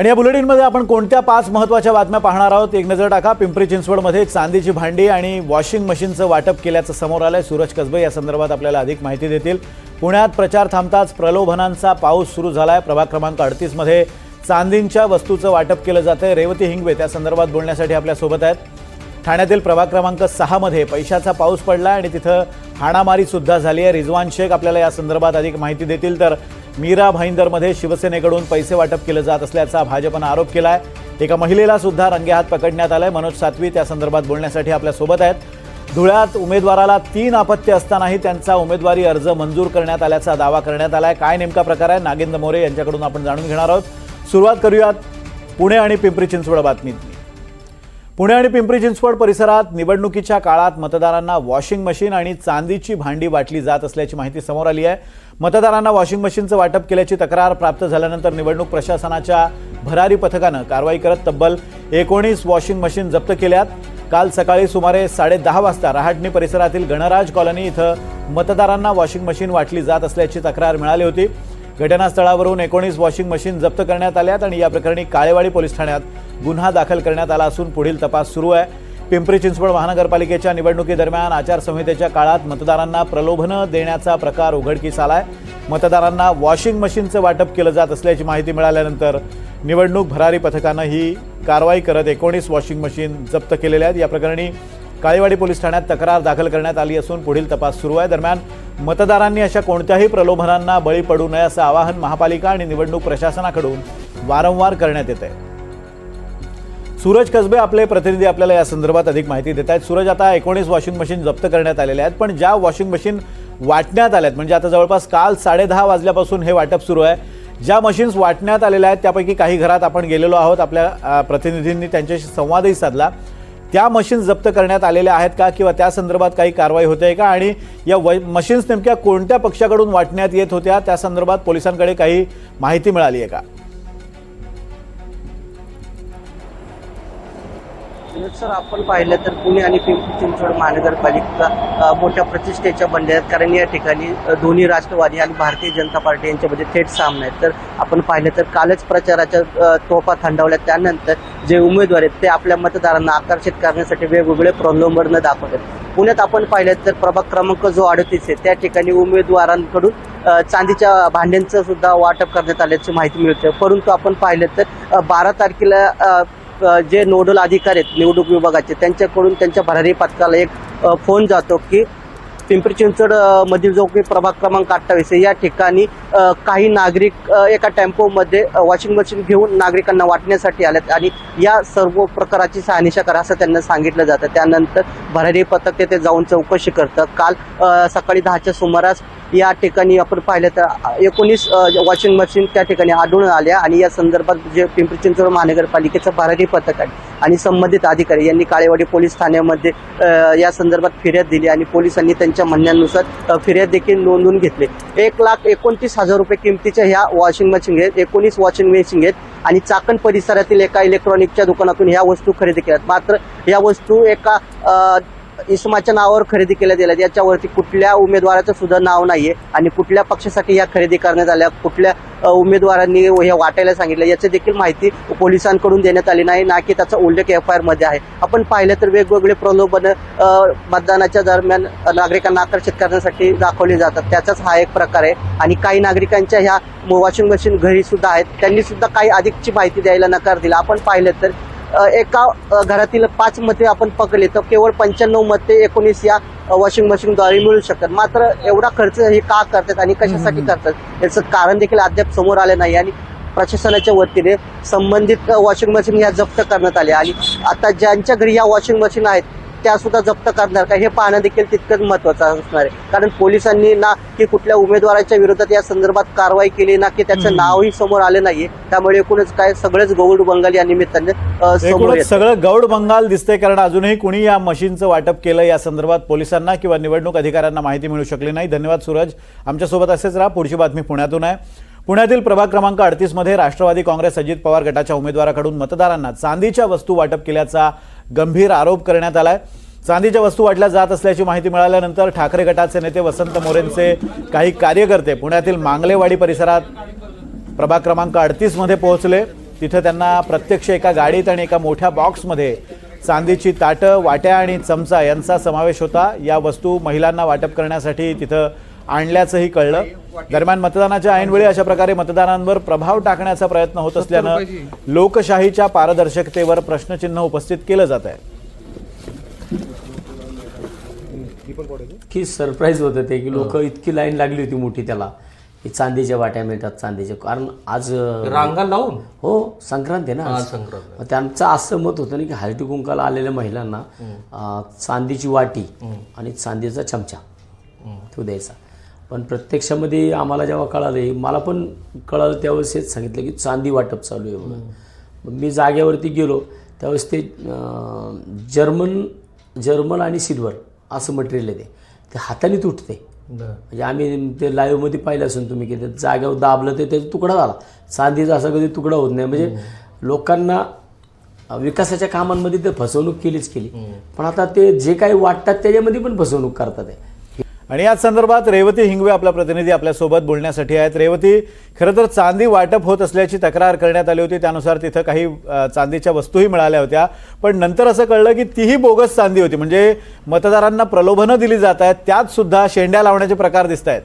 आणि या बुलेटिनमध्ये आपण कोणत्या पाच महत्त्वाच्या बातम्या पाहणार आहोत? एक नजर टाका. पिंपरी चिंचवडमध्ये चांदीची भांडी आणि वॉशिंग मशीनचं वाटप केल्याचं समोर आलंय. सूरज कसबे या संदर्भात आपल्याला अधिक माहिती देतील. पुण्यात प्रचार थांबताच प्रलोभनांचा पाऊस सुरू झालाय. प्रभाग क्रमांक अडतीसमध्ये चांदींच्या वस्तूचं वाटप केलं जातं रेवती हिंगवे त्या संदर्भात बोलण्यासाठी आपल्यासोबत आहेत. ठाण्यातील प्रभाग क्रमांक सहामध्ये पैशाचा पाऊस पडला आणि तिथं हाणामारीसुद्धा झाली आहे रिजवान शेख आपल्याला या संदर्भात अधिक माहिती देतील. तर मीरा भाईंदरमध्ये शिवसेनेकडून पैसे वाटप केलं जात असल्याचा भाजपनं आरोप केला आहे एका महिलेला सुद्धा रंगेहात पकडण्यात आलाय. मनोज सातवी त्या संदर्भात बोलण्यासाठी आपल्यासोबत आहेत. धुळ्यात उमेदवाराला तीन अपत्य असतानाही त्यांचा उमेदवारी अर्ज मंजूर करण्यात आल्याचा दावा करण्यात आलाय. काय नेमका प्रकार आहे? नागेंद्र मोरे यांच्याकडून आपण जाणून घेणार आहोत. सुरुवात करूयात पुणे आणि पिंपरी चिंचवड बातमीत. पुणे आणि पिंपरी चिंचवड परिसरात निवडणुकीच्या काळात मतदारांना वॉशिंग मशीन आणि चांदीची भांडी वाटली जात असल्याची माहिती समोर आली आहे. मतदारांना वॉशिंग मशीनचं वाटप केल्याची तक्रार प्राप्त झाल्यानंतर निवडणूक प्रशासनाच्या भरारी पथकानं कारवाई करत तब्बल एकोणीस वॉशिंग मशीन जप्त केल्यात. काल सकाळी सुमारे साडेदहा वाजता रहाटणी परिसरातील गणराज कॉलनी इथं मतदारांना वॉशिंग मशीन वाटली जात असल्याची तक्रार मिळाली होती. घटनास्थळावरून एकोणीस वॉशिंग मशीन जप्त करण्यात आल्यात आणि या प्रकरणी काळेवाडी पोलीस ठाण्यात गुन्हा दाखल करण्यात आला असून पुढील तपास सुरू आहे. पिंपरी चिंचवड महानगरपालिकेच्या निवडणुकीदरम्यान आचारसंहितेच्या काळात मतदारांना प्रलोभनं देण्याचा प्रकार उघडकीस आलाय. मतदारांना वॉशिंग मशीनचं वाटप केलं जात असल्याची माहिती मिळाल्यानंतर निवडणूक भरारी पथकानं ही कारवाई करत एकोणीस वॉशिंग मशीन जप्त केलेल्या आहेत. या प्रकरणी काळेवाडी पोलीस ठाण्यात तक्रार दाखल करण्यात आली असून पुढील तपास सुरू आहे. दरम्यान मतदारांनी अशा कोणत्याही प्रलोभनांना बळी पडू नये असं आवाहन महापालिका आणि निवडणूक प्रशासनाकडून वारंवार करण्यात येत आहे. सूरज कसबे आपले प्रतिनिधी आपल्याला या संदर्भात अधिक माहिती देत आहेत. सूरज आता एकोणीस वॉशिंग मशीन जप्त करण्यात आलेल्या आहेत पण ज्या वॉशिंग मशीन वाटण्यात आल्यात म्हणजे आता जवळपास काल साडेदहा वाजल्यापासून हे वाटप सुरू आहे ज्या मशीन्स वाटण्यात आलेल्या आहेत त्यापैकी काही घरात आपण गेलेलो आहोत आपल्या प्रतिनिधींनी त्यांच्याशी संवादही साधला. त्या मशीन्स जप्त करण्यात आलेल्या आहेत का किंवा त्या संदर्भात काही कारवाई होते आहे का आणि या व मशीन्स नेमक्या कोणत्या पक्षाकडून वाटण्यात येत होत्या त्या संदर्भात पोलिसांकडे काही माहिती मिळाली आहे का? सर आपण पाहिलं तर पुणे आणि पिंपरी चिंचवड महानगरपालिका मोठ्या प्रतिष्ठेच्या बनल्या आहेत. कारण या ठिकाणी दोन्ही राष्ट्रवादी आणि भारतीय जनता पार्टी यांच्यामध्ये थेट सामना आहेत. तर आपण पाहिलं तर कालच प्रचाराच्या तोफा थंडावल्या त्यानंतर जे उमेदवार आहेत ते आपल्या मतदारांना आकर्षित करण्यासाठी वेगवेगळे प्रलोभन आहेत. पुण्यात आपण पाहिलं तर प्रभाग क्रमांक जो अडतीस आहे त्या ठिकाणी उमेदवारांकडून चांदीच्या भांड्यांचं सुद्धा वाटप करण्यात आल्याची माहिती मिळते. परंतु आपण पाहिलं तर बारा तारखेला जे नोडल अधिकारी आहेत निवडणूक विभागाचे त्यांच्याकडून त्यांच्या भरारी पथकाला एक फोन जातो की पिंपरी चिंचवड मधील जो काही प्रभाग क्रमांक अठ्ठावीस या ठिकाणी काही नागरिक एका टेम्पोमध्ये वॉशिंग मशीन घेऊन नागरिकांना वाटण्यासाठी आल्यात आणि या सर्व प्रकाराची सहानिशा करा असं त्यांना सांगितलं जातं. त्यानंतर भरारी पथक ते जाऊन चौकशी करतं काल सकाळी दहाच्या सुमारास या ठिकाणी आपण पाहिलं तर एकोणीस वॉशिंग मशीन त्या ठिकाणी आढळून आल्या आणि या संदर्भात जे पिंपरी चिंचवड महानगरपालिकेचं भरारी पथक आहे आणि संबंधित अधिकारी यांनी काळेवाडी पोलीस ठाण्यामध्ये या संदर्भात फिर्याद दिली आणि पोलिसांनी त्यांच्या म्हणण्यानुसार फिर्याद देखील नोंदवून घेतली. एक लाख एकोणतीस हजार रुपये किमतीच्या ह्या वॉशिंग मशीन आहेत एकोणीस वॉशिंग मशीन आहेत आणि चाकण परिसरातील एका इलेक्ट्रॉनिकच्या दुकानातून ह्या वस्तू खरेदी केल्यात मात्र या वस्तू एका इसमाच्या नावावर खरेदी केल्या गेल्या याच्यावरती कुठल्या उमेदवाराचं सुद्धा नाव नाहीये आणि कुठल्या पक्षासाठी या खरेदी करण्यात आल्या कुठल्या उमेदवारांनी हे वाटायला सांगितलं याची देखील माहिती पोलिसांकडून देण्यात आली नाही ना की त्याचा उल्लेख एफ आय आरमध्ये आहे. आपण पाहिलं तर वेगवेगळे प्रलोभन मतदानाच्या दरम्यान नागरिकांना आकर्षित करण्यासाठी दाखवले जातात. त्याचाच हा एक प्रकार आहे. आणि काही नागरिकांच्या ह्या वॉशिंग मशीन घरी सुद्धा आहेत. त्यांनी सुद्धा काही अधिकची माहिती द्यायला नकार दिला. आपण पाहिलं तर एका घरातील पाच मते आपण पकडले तर केवळ पंच्याण्णव मते एकोणीस या वॉशिंग मशीनद्वारे मिळू शकतात. मात्र एवढा खर्च हे का करतात आणि कशासाठी करतात? याचं कारण देखील अद्याप समोर आलं नाही आणि प्रशासनाच्या वतीने संबंधित वॉशिंग मशीन ह्या जप्त करण्यात आल्या आणि आता ज्यांच्या घरी या वॉशिंग मशीन आहेत त्या सुद्धा जप्त करणार का? हे पाहणं देखील तितकंच महत्वाचं असणार आहे. कारण पोलिसांनी ना की कुठल्या उमेदवाराच्या विरोधात या संदर्भात कारवाई केली ना की त्याचं. नावही समोर आलं नाहीये. त्यामुळे एकूणच काय सगळंच गौड बंगाल या निमित्ताने सगळं गौड बंगाल दिसतंय कारण अजूनही कुणी या मशीनचं वाटप केलं या संदर्भात पोलिसांना किंवा निवडणूक अधिकाऱ्यांना माहिती मिळू शकली नाही. धन्यवाद सूरज. आमच्यासोबत असेच राहा. पुढची बातमी पुण्यातून आहे. पुण्यातील प्रभाग क्रमांक अडतीसमध्ये राष्ट्रवादी काँग्रेस अजित पवार गटाच्या उमेदवाराकडून मतदारांना चांदीच्या वस्तू वाटप केल्याचा गंभीर आरोप करण्यात आला आहे चांदीच्या वस्तू वाटल्या जात असल्याची माहिती मिळाल्यानंतर ठाकरे गटाचे नेते वसंत मोरेंचे काही कार्यकर्ते पुण्यातील मांगलेवाडी परिसरात प्रभाग क्रमांक अडतीसमध्ये पोहोचले. तिथं त्यांना प्रत्यक्ष एका गाडीत आणि एका मोठ्या बॉक्समध्ये चांदीची ताटं वाट्या आणि चमचा यांचा समावेश होता. या वस्तू महिलांना वाटप करण्यासाठी तिथं आणल्याचंही कळलं. दरम्यान मतदानाच्या ऐनवेळी अशा प्रकारे मतदारांवर प्रभाव टाकण्याचा प्रयत्न होत असल्यानं लोकशाहीच्या पारदर्शकतेवर प्रश्नचिन्ह उपस्थित केलं जात आहे. की सरप्राईज होतं ते की लोक इतकी लाईन लागली होती मोठी त्याला की चांदीच्या वाट्या मिळतात चांदीच्या कारण आज रांगा लावून? हो संक्रांत आहे ना हा. संक्रांत त्यांचं असं मत होतं ना की हळदी कुंकाला आलेल्या महिलांना चांदीची वाटी आणि चांदीचा चमचा तो द्यायचा. पण प्रत्यक्षामध्ये आम्हाला जेव्हा कळाले मला पण कळालं त्यावेळेस हेच सांगितलं की चांदी वाटप चालू आहे म्हणून. मग मी जागेवरती गेलो त्यावेळेस ते जर्मन जर्मन आणि सिल्वर असं मटेरियल आहे ते. ते हाताने तुटते. म्हणजे आम्ही ते लाईव्हमध्ये पाहिलं असून तुम्ही की ते जागेवर दाबलं ते त्याचा तुकडा झाला. चांदीचा असा कधी तुकडा होत नाही. म्हणजे लोकांना विकासाच्या कामांमध्ये ते फसवणूक केलीच केली. पण आता ते जे काही वाटतात त्याच्यामध्ये पण फसवणूक करतात. आहे आणि याच संदर्भात रेवती हिंगवे आपला प्रतिनिधी आपल्यासोबत बोलण्यासाठी आहेत. रेवती खरं तर चांदी वाटप होत असल्याची तक्रार करण्यात आली होती. त्यानुसार तिथं काही चांदीच्या वस्तूही मिळाल्या होत्या. पण नंतर असं कळलं की तीही बोगस चांदी होती. म्हणजे मतदारांना प्रलोभनं दिली जात आहेत. त्यात सुद्धा शेंड्या लावण्याचे प्रकार दिसत आहेत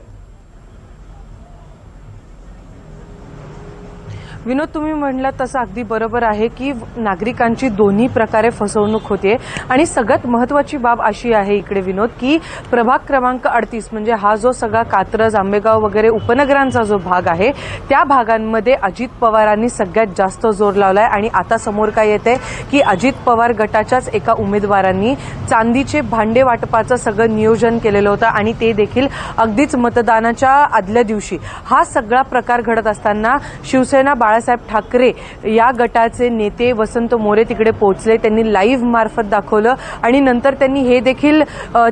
विनोद तुम्ही म्हणला तसं अगदी बरोबर आहे की नागरिकांची दोन्ही प्रकारे फसवणूक होते. आणि सगळ्यात महत्वाची बाब अशी आहे इकडे विनोद की प्रभाग क्रमांक अडतीस म्हणजे हा जो सगळा कात्रज आंबेगाव वगैरे उपनगरांचा जो भाग आहे त्या भागांमध्ये अजित पवारांनी सगळ्यात जास्त जोर लावलाय. आणि आता समोर काय येते की अजित पवार गटाच्याच एका उमेदवारांनी चांदीचे भांडे वाटपाचं सगळं नियोजन केलेलं होतं. आणि ते देखील अगदीच मतदानाच्या आदल्या दिवशी. हा सगळा प्रकार घडत असताना शिवसेना बाळ बाळासाहेब ठाकरे या गटाचे नेते वसंत मोरे तिकडे पोहोचले. त्यांनी लाईव्ह मार्फत दाखवलं आणि नंतर त्यांनी हे देखील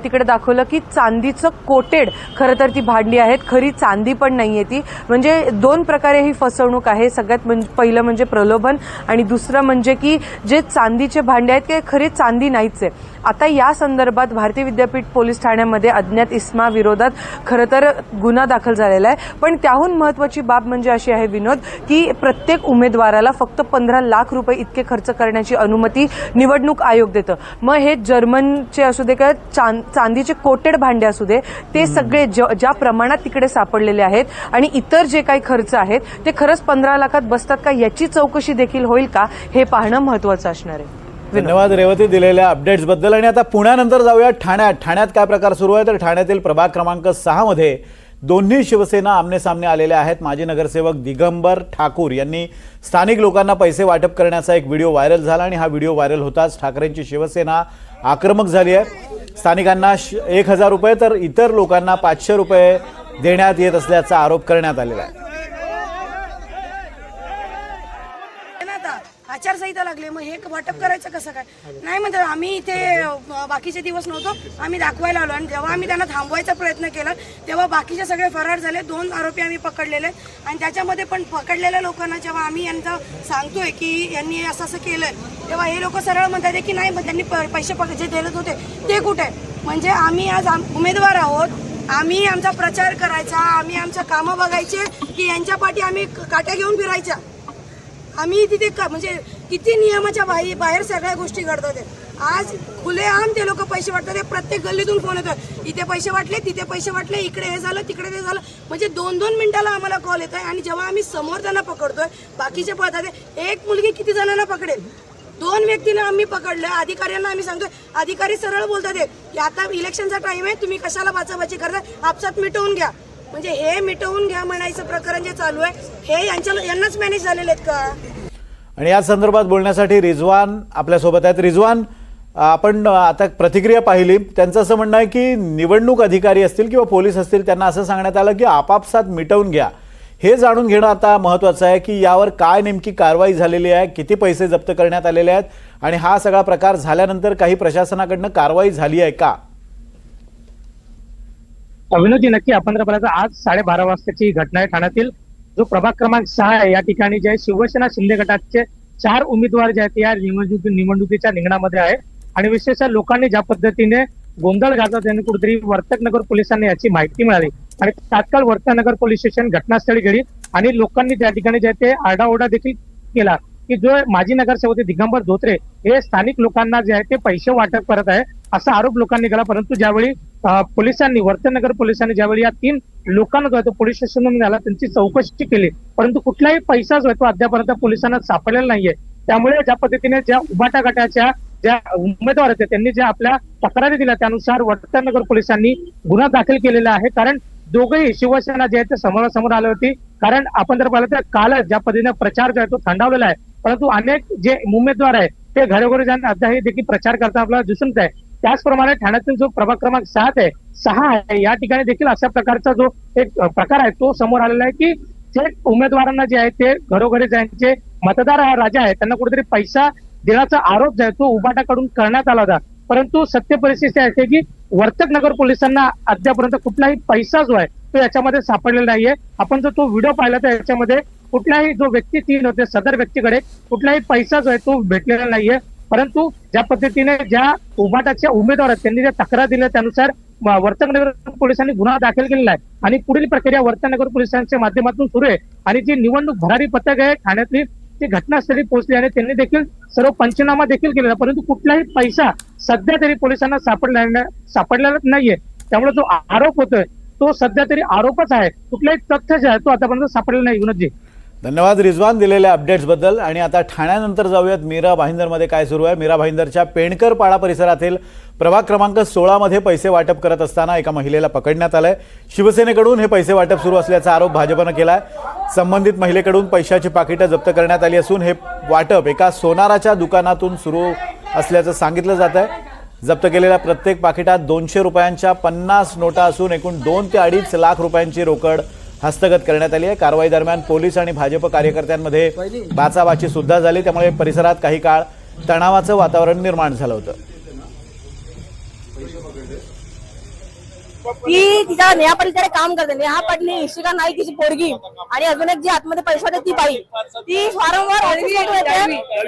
तिकडे दाखवलं की चांदीचं कोटेड खरं तर ती भांडी आहेत. खरी चांदी पण नाहीये ती. म्हणजे दोन प्रकारे ही फसवणूक आहे. सगळ्यात म्हणजे पहिलं म्हणजे प्रलोभन आणि दुसरं म्हणजे की जे चांदीचे भांडे आहेत ते खरी चांदी नाहीच. आहे आता या संदर्भात भारतीय विद्यापीठ पोलीस ठाण्यामध्ये अज्ञात इस्मा विरोधात खरं तर गुन्हा दाखल झालेला आहे. पण त्याहून महत्वाची बाब म्हणजे अशी आहे विनोद की प्रत्येक उमेदवाराला फक्त पंधरा लाख रुपये इतके खर्च करण्याची अनुमती निवडणूक आयोग देतं. मग हे जर्मनचे असू दे किंवा चां- चांदीचे कोटेड भांडे असू दे ते सगळे ज- ज्या प्रमाणात तिकडे सापडलेले आहेत आणि इतर जे काही खर्च आहेत ते खरंच पंधरा लाखात बसतात का? याची चौकशी देखील होईल का? हे पाहणं महत्वाचं असणार आहे. धन्यवाद रेवती दिलेल्या अपडेट्सबद्दल. आणि आता पुण्यानंतर जाऊया ठाण्यात. ठाण्यात काय प्रकार सुरू आहे? तर ठाण्यातील प्रभाग क्रमांक सहा मध्ये दोन्ही शिवसेना आमनेसामने आलेल्या आहेत. माजी नगरसेवक दिगंबर ठाकूर यांनी स्थानिक लोकांना पैसे वाटप करण्याचा एक व्हिडिओ व्हायरल झाला आणि हा व्हिडिओ व्हायरल होताच ठाकरेंची शिवसेना आक्रमक झाली आहे. स्थानिकांना श- एक हजार रुपये तर इतर लोकांना पाचशे रुपये देण्यात येत असल्याचा आरोप करण्यात आलेला आहे ना आता आचारसंहिता लागली मग हे वाटप करायचं कसं काय? नाही म्हणजे आम्ही इथे बाकीचे दिवस नव्हतो आम्ही दाखवायला आलो. आणि जेव्हा आम्ही त्यांना थांबवायचा प्रयत्न केला तेव्हा बाकीचे सगळे फरार झाले दोन आरोपी आम्ही पकडलेले. आणि त्याच्यामध्ये पण पकडलेल्या लोकांना जेव्हा आम्ही यांचं सांगतोय की यांनी असं असं केलंय तेव्हा हे लोक सरळ म्हणतात की नाही मग त्यांनी प- पैसे पक जे देत होते ते कुठे? म्हणजे आम्ही आज आम- उमेदवार आहोत. आम्ही आमचा प्रचार करायचा आम्ही आमचं कामं बघायचे की यांच्या पाठी आम्ही काट्या घेऊन फिरायच्या. आम्ही तिथे क- म्हणजे किती नियमाच्या बाहेर बाहेर सगळ्या गोष्टी घडतात. आज खुलेआम ते लोक पैसे वाटतात. ते प्रत्येक गल्लीतून फोन येतात. इथे पैसे वाटले तिथे पैसे वाटले इकडे हे झालं तिकडे ते झालं. म्हणजे दोन दोन मिनिटाला आम्हाला कॉल येत आहे आणि जेव्हा आम्ही समोर त्यांना पकडतोय बाकीचे पळतात एक मुलगी किती जणांना पकडेल? दोन व्यक्तींना आम्ही पकडलं अधिकाऱ्यांना आम्ही सांगतोय अधिकारी सरळ बोलतात की आता इलेक्शनचा टाईम आहे तुम्ही कशाला बाचाबाची करता? आपसात मिटवून घ्या. म्हणजे हे मिटवून घ्या म्हणायचं प्रकरण जे चालू आहे हे यांच्या यांनाच मॅनेज झालेले आहेत का? आणि या संदर्भात बोलण्यासाठी रिजवान आपल्यासोबत आहेत. रिजवान आपण आता प्रतिक्रिया पाहिली. त्यांचं असं म्हणणं आहे की निवडणूक अधिकारी असतील किंवा पोलीस असतील त्यांना असं सांगण्यात आलं की आपापसात मिटवून घ्या. हे जाणून घेणं आता महत्त्वाचं आहे की यावर काय नेमकी कारवाई झालेली आहे किती पैसे जप्त करण्यात आलेले आहेत आणि हा सगळा प्रकार झाल्यानंतर काही प्रशासनाकडनं कारवाई झाली आहे का? विनोदजी नक्की आपण जर आज साडेबारा वाजताची घटना आहे ठाण्यातील. जो प्रभाग क्रमांक सहा आहे या ठिकाणी जे आहे शिवसेना शिंदे गटाचे चार उमेदवार जे आहेत या निवडणुकी निवडणुकीच्या रिंगणामध्ये आहे. आणि विशेषतः लोकांनी ज्या पद्धतीने गोंधळ घातला त्यांनी कुठेतरी वर्तकनगर पोलिसांनी याची माहिती मिळाली. आणि तात्काळ वर्तकनगर पोलीस स्टेशन घटनास्थळी गेली आणि लोकांनी त्या ठिकाणी जे आहे ते आरडाओरडा देखील केला. की जो माजी नगरसेवक आहे दिगंबर धोत्रे हे स्थानिक लोकांना जे आहे ते पैसे वाटप करत आहे असा आरोप लोकांनी केला. परंतु ज्यावेळी पोलिसांनी वर्तनगर पोलिसांनी ज्यावेळी या तीन लोकांना जो आहे तो पोलीस स्टेशनमध्ये झाला त्यांची चौकशी केली. परंतु कुठलाही पैसा जो आहे तो अद्यापर्यंत पोलिसांना सापडलेला नाहीये. त्यामुळे ज्या पद्धतीने ज्या उभाटा गटाच्या ज्या उमेदवार आहेत त्यांनी ज्या आपल्या तक्रारी दिल्या त्यानुसार वर्तनगर पोलिसांनी गुन्हा दाखल केलेला आहे. कारण दोघंही शिवसेना जे आहे ते समोरासमोर आले होती. कारण आपण जर पाहिलं तर कालच ज्या पद्धतीने प्रचार जो आहे तो थंडावलेला आहे परंतु अनेक जे उमेदवार आहेत ते घरोघरी जाऊन अद्यापही देखील प्रचार करता आपल्याला दिसून येत आहे. त्याचप्रमाणे ठाण्यातील जो प्रभाग क्रमांक सात आहे सहा आहे या ठिकाणी देखील अशा प्रकारचा जो एक प्रकार आहे तो समोर आलेला आहे की जे उमेदवारांना जे आहे ते घरोघरी जे मतदार हा राजा आहे त्यांना कुठेतरी पैसा देण्याचा आरोप जो आहे तो उबाटाकडून करण्यात आला होता. परंतु सत्य परिस्थिती अशी आहे की वर्तक नगर पोलिसांना अद्यापर्यंत कुठलाही पैसा जो आहे तो याच्यामध्ये सापडलेला नाहीये. आपण जर तो व्हिडिओ पाहिला तर याच्यामध्ये कुठलाही जो व्यक्ती तीन होते सदर व्यक्तीकडे कुठलाही पैसा जो आहे तो भेटलेला नाहीये. परंतु ज्या पद्धतीने ज्या उभाटाच्या उमेदवार आहेत त्यांनी ज्या तक्रार दिल्या त्यानुसार म- वर्तकनगर पोलिसांनी गुन्हा दाखल केलेला आहे. आणि पुढील प्रक्रिया वर्तनगर पोलिसांच्या माध्यमातून सुरू आहे. आणि जी निवडणूक भरारी पथक आहे ठाण्यातली ती घटनास्थळी पोहोचली आणि त्यांनी देखील सर्व पंचनामा देखील केलेला परंतु कुठलाही पैसा सध्या तरी पोलिसांना सापडला सापडलेला नाहीये. त्यामुळे जो आरोप होतोय तो सध्या तरी आरोपच आहे. कुठलाही तथ्य जे आहे तो आतापर्यंत सापडलेला नाही विनोदजी धन्यवाद रिजवान दिलेल्या अपडेट्सबद्दल आणि आता ठाण्यानंतर जाऊयात. मीरा भाईंदरमध्ये काय सुरू आहे? मीरा भाईंदरच्या पेणकर पाडा परिसरातील प्रभाग क्रमांक सोळामध्ये पैसे वाटप करत असताना एका महिलेला पकडण्यात आलंय. शिवसेनेकडून हे पैसे वाटप सुरू असल्याचा आरोप भाजपनं केला आहे संबंधित महिलेकडून पैशाची पाकिटं जप्त करण्यात आली असून हे वाटप एका सोनाराच्या दुकानातून सुरू असल्याचं सांगितलं जात आहे. जप्त केलेल्या प्रत्येक पाकिटात दोनशे रुपयांच्या पन्नास नोटा असून एकूण दोन ते अडीच लाख रुपयांची रोकड हस्तगत करण्यात आली आहे. कारवाई दरम्यान पोलीस आणि भाजप कार्यकर्त्यांमध्ये बाचाबाची सुद्धा झाली. त्यामुळे परिसरात काही काळ तणावाचं वातावरण निर्माण झालं होतं. ती तिच्या नेहा पाटील काम करते. नेहा पाटील इशिका नाईक तिची पोरगी. आणि अजून एक जी आतमध्ये पैसे होते ती बाई. ती वारंवार.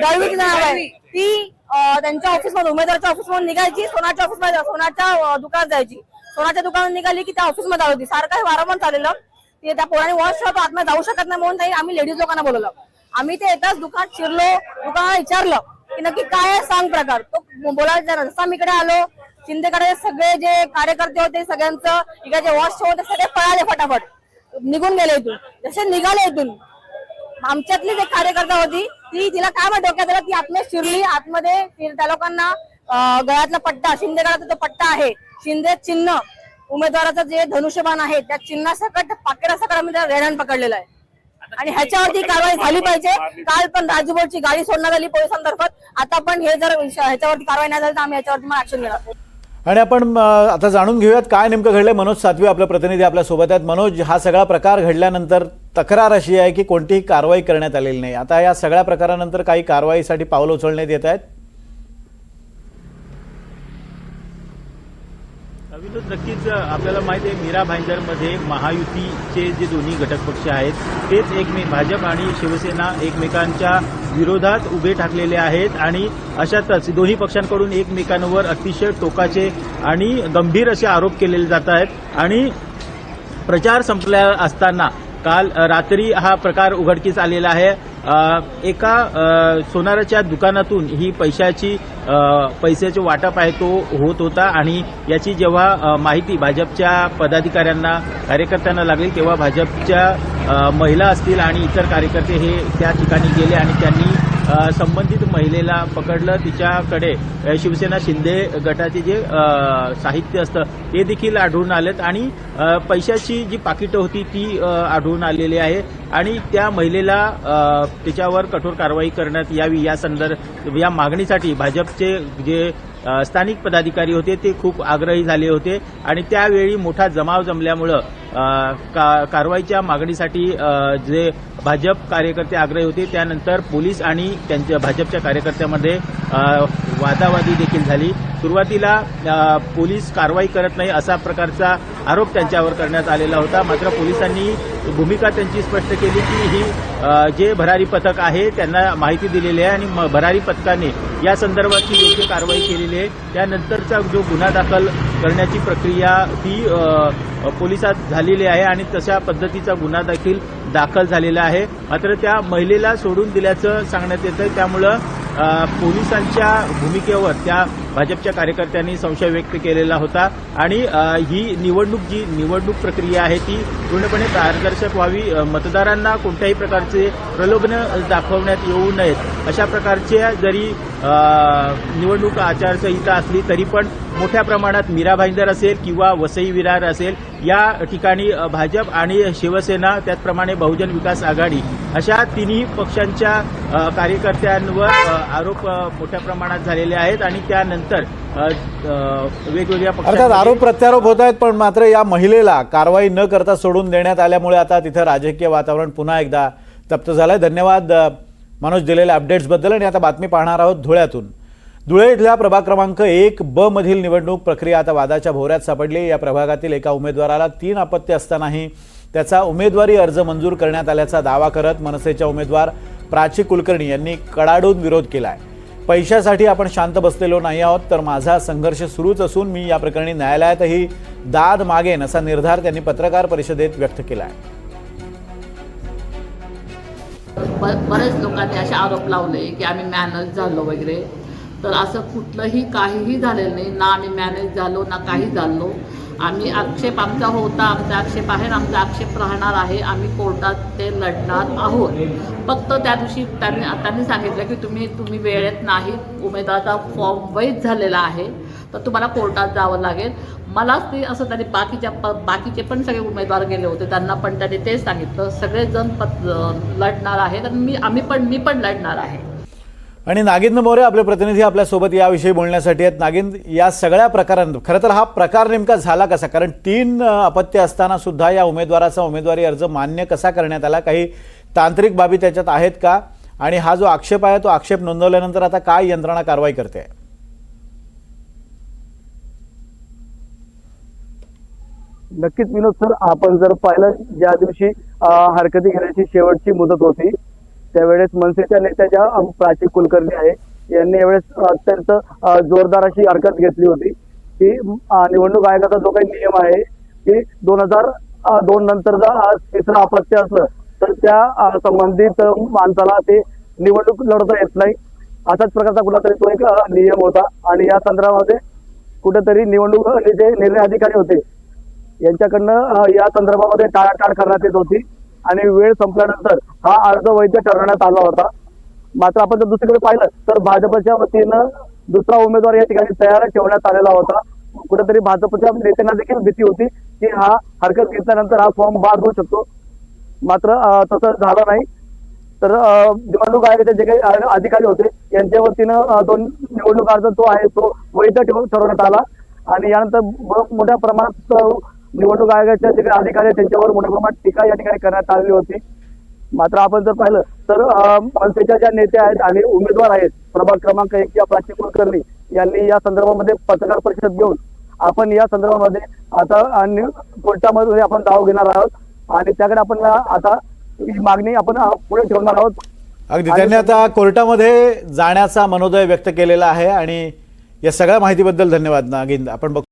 दळवी नाव आहे. ती त्यांच्या ऑफिसमध्ये उमेदवारच्या ऑफिसमधून निघायची. सोनाच्या ऑफिसमध्ये सोनाच्या अं, दुकानात जायची. सोनाच्या दुकानात निघाली की त्या ऑफिसमध्ये आली होती. सारखं हे वारंवार चाललेलं. ते त्या पोराने वॉश ठेवतो आतमध्ये जाऊ शकत नाही म्हणून ताई आम्ही लेडीज लोकांना बोलवलं. आम्ही ते एकाच दुकानात शिरलो दुकानात विचारलं की नक्की काय आहे सांग प्रकार. तो बोलायला जसा मी इकडे आलो. शिंदेकडे सगळे जे कार्यकर्ते होते सगळ्यांचं इकडे वॉश होते सगळे पळाले फटाफट. निघून गेले इथून. जसे निघाले इथून. आमच्यातली एक कार्यकर्ता होती ती तिला काय माहिती डोक्यात आलं? ती आतमध्ये शिरली आतमध्ये त्या लोकांना गळ्यातला पट्टा शिंदे गळ्याचा तो पट्टा आहे शिंदे चिन्ह उमेदवाराचं जे धनुष्यबाण आहे त्या चिन्हासकट पाकिटासकट आम्ही त्या रेड्यानं पकडलेलं आहे. आणि ह्याच्यावरती कारवाई झाली पाहिजे. काल पण राजूभाऊची गाडी सोडण्यात आली पोलिसांतर्फत. आता पण हे जर ह्याच्यावरती कारवाई नाही झाली तर आम्ही ह्याच्यावरती मग ऍक्शन घेणार आणि आपण आता जाणून घेऊयात काय नेमकं घडलंय. मनोज सातवी आपले प्रतिनिधी आपल्यासोबत आहेत. मनोज हा सगळा प्रकार घडल्यानंतर तक्रार अशी आहे की कोणतीही कारवाई करण्यात आलेली नाही. आता या सगळ्या प्रकारानंतर काही कारवाईसाठी पावलं उचलण्यात येत आहेत. विनोद नक्कीच आपल्याला माहिती आहे मीरा भाईंदरमध्ये महायुतीचे जे दोन्ही घटक पक्ष आहेत तेच एकमेक भाजप आणि शिवसेना एकमेकांच्या विरोधात उभे ठाकलेले आहेत आणि अशातच दोन्ही पक्षांकडून एकमेकांवर अतिशय टोकाचे आणि गंभीर असे आरोप केलेले जात आहेत आणि प्रचार संपला असताना काल रात्री हा प्रकार उघडकीस आलेला आहे. एका सोनाराच्या दुकानातून ही पैशाची पैशाचे वाटप आहे तो होत होता. आणि याची जेव्हा माहिती भाजपच्या पदाधिकाऱ्यांना कार्यकर्त्यांना लागली तेव्हा भाजपच्या महिला असतील आणि इतर कार्यकर्ते हे त्या ठिकाणी गेले आणि त्यांनी संबंधित महिलेला पकडलं. तिच्याकडे शिवसेना शिंदे गटाचे जे साहित्य असतं ते देखील आढळून आलेत. आणि पैशाची जी पाकिटं होती ती आढळून आलेली आहे. आणि त्या महिलेला तिच्यावर कठोर कारवाई करण्यात यावी या संदर्भ या मागणीसाठी भाजपचे जे स्थानिक पदाधिकारी होते ते खूप आग्रही झाले होते आणि त्यावेळी मोठा जमाव जमल्यामुळं का- कारवाईच्या मागणीसाठी जे भाजप कार्यकर्ते आग्रही होते त्यानंतर पोलीस आणि त्यांच्या भाजपच्या कार्यकर्त्यामध्ये वादावादी देखील झाली. सुरुवातीला पोलीस कारवाई करत नाही असा प्रकारचा आरोप त्यांच्यावर करण्यात आलेला होता. मात्र पोलिसांनी भूमिका त्यांची स्पष्ट केली की ही जे भरारी पथक आहे त्यांना माहिती दिलेली आहे आणि म- भरारी पथकाने या संदर्भाची योग्य कारवाई केलेली आहे. त्यानंतरचा जो गुन्हा दाखल करण्याची प्रक्रिया ती पोलिसात झालेली आहे आणि तशा पद्धतीचा गुन्हा देखील दाखल झालेला आहे. मात्र त्या महिलेला सोडून दिल्याचं सांगण्यात येतं त्यामुळं पोलिसांच्या भूमिकेवर त्या भाजपच्या कार्यकर्त्यांनी संशय व्यक्त केलेला होता. आणि ही निवडणूक जी निवडणूक प्रक्रिया आहे ती पूर्णपणे पारदर्शक व्हावी. मतदारांना कोणत्याही प्रकारचे प्रलोभन दाखवण्यात येऊ नयेत. अशा प्रकारच्या जरी निवडणूक आचारसंहिता असली तरी पण मोठ्या प्रमाणात मीरा भाईंदर असेल किंवा वसई विरार असेल या ठिकाणी भाजप आणि शिवसेना त्याचप्रमाणे बहुजन विकास आघाडी अशा तिन्ही पक्षांच्या कार्यकर्त्यांवर आरोप मोठ्या प्रमाणात झालेले आहेत आणि त्यानंतर वेगवेगळ्या अर्थात आरोप प्रत्यारोप होत आहेत पण मात्र या महिलेला कारवाई न करता सोडून देण्यात आल्यामुळे आता तिथं राजकीय वातावरण पुन्हा एकदा तप्त झालंय. धन्यवाद मनोज दिलेल्या अपडेट्सबद्दल आणि आता बातमी पाहणार आहोत धुळ्यातून. धुळे इथल्या प्रभाग क्रमांक एक ब मधील निवडणूक प्रक्रिया आता वादाच्या भोवऱ्यात सापडली या प्रभागातील एका उमेदवाराला तीन अपत्य असतानाही त्याचा उमेदवारी अर्ज मंजूर करण्यात आल्याचा दावा करत मनसेच्या उमेदवार प्राची कुलकर्णी यांनी कडाडून विरोध केलाय. पैशासाठी आपण शांत बसलेलो नाही आहोत तर माझा संघर्ष सुरूच असून मी या प्रकरणी न्यायालयातही दाद मागेन असा निर्धार त्यांनी पत्रकार परिषदेत व्यक्त केला आहे बरेच लोकांनी असे आरोप लावले की आम्ही मॅनेज झालो वगैरे. तर असं कुठलंही काहीही झालेलं नाही. ना आम्ही मॅनेज झालो ना काही झालो. आम्ही आक्षेप आमचा होता आमचा आक्षेप आहे आमचा आक्षेप राहणार आहे. आम्ही कोर्टात ते लढणार आहोत. फक्त त्या दिवशी त्यांनी त्यांनी सांगितलं की तुम्ही तुम्ही वेळेत नाही उमेदवाराचा फॉर्म वैध झालेला आहे तर तुम्हाला कोर्टात जावं लागेल. मलाच ते असं त्यांनी बाकीच्या प बाकीचे पण सगळे उमेदवार गेले होते. त्यांना पण त्यांनी तेच सांगितलं. सगळेजण पत लढणार आहेत आणि मी आम्ही पण मी पण लढणार आहे. आणि नागिंद मोरे आपले प्रतिनिधी आपल्यासोबत याविषयी बोलण्यासाठी आहेत. नागिंद या सगळ्या प्रकारांत खरं तर हा प्रकार नेमका झाला कसा? कारण तीन अपत्य असताना सुद्धा या उमेदवाराचा उमेदवारी अर्ज मान्य कसा करण्यात आला? काही तांत्रिक बाबी त्याच्यात आहेत का? आणि हा जो आक्षेप आहे तो आक्षेप नोंदवल्यानंतर आता काय यंत्रणा कारवाई करते? आहे नक्कीच विनोद सर आपण जर पाहिलं ज्या दिवशी हरकती घेण्याची शेवटची मुदत होती त्यावेळेस मनसेच्या नेत्या ज्या प्राची कुलकर्णी आहे यांनी यावेळेस अत्यंत जोरदार अशी हरकत घेतली होती की निवडणूक आयोगाचा जो काही नियम आहे की दोन हजार दोन नंतर जर तिसरं अपत्य असलं तर त्या संबंधित माणसाला ते निवडणूक लढवता येत नाही. अशाच प्रकारचा कुठलातरी तो एक नियम होता आणि या संदर्भामध्ये कुठेतरी निवडणूक जे निर्णय अधिकारी होते यांच्याकडनं या संदर्भामध्ये टाळाटाळ करण्यात येत होती. आणि वेळ संपल्यानंतर हा अर्ज वैध ठरवण्यात आला होता. मात्र आपण जर दुसरीकडे पाहिलं तर भाजपच्या वतीनं दुसरा उमेदवार या ठिकाणी तयार ठेवण्यात आलेला होता. कुठेतरी भाजपच्या नेत्यांना देखील भीती होती की हा हरकत घेतल्यानंतर हा फॉर्म बाद होऊ शकतो. मात्र तसं झालं नाही. तर निवडणूक आयोगाचे जे काही अधिकारी होते यांच्या वतीनं तो निवडणूक अर्ज जो आहे तो वैध ठेवून ठरवण्यात आला. आणि यानंतर मोठ्या प्रमाणात निवडणूक आयोगाचे जे काही अधिकारी आहेत त्यांच्यावर मोठ्या प्रमाणात टीका या ठिकाणी करण्यात आलेली होती. मात्र आपण जर पाहिलं तर मनसेच्या ज्या नेत्या आहेत आणि उमेदवार आहेत प्रभाग क्रमांक एक या प्राची कुलकर्णी यांनी या संदर्भामध्ये पत्रकार परिषद घेऊन आपण या संदर्भामध्ये आता कोर्टामध्ये आपण दाव घेणार आहोत. आणि त्याकडे आपण आता ही मागणी आपण पुढे ठेवणार आहोत. अगदी. त्यांनी आता कोर्टामध्ये जाण्याचा मनोदय व्यक्त केलेला आहे. आणि या सगळ्या माहितीबद्दल धन्यवाद नागिंद. आपण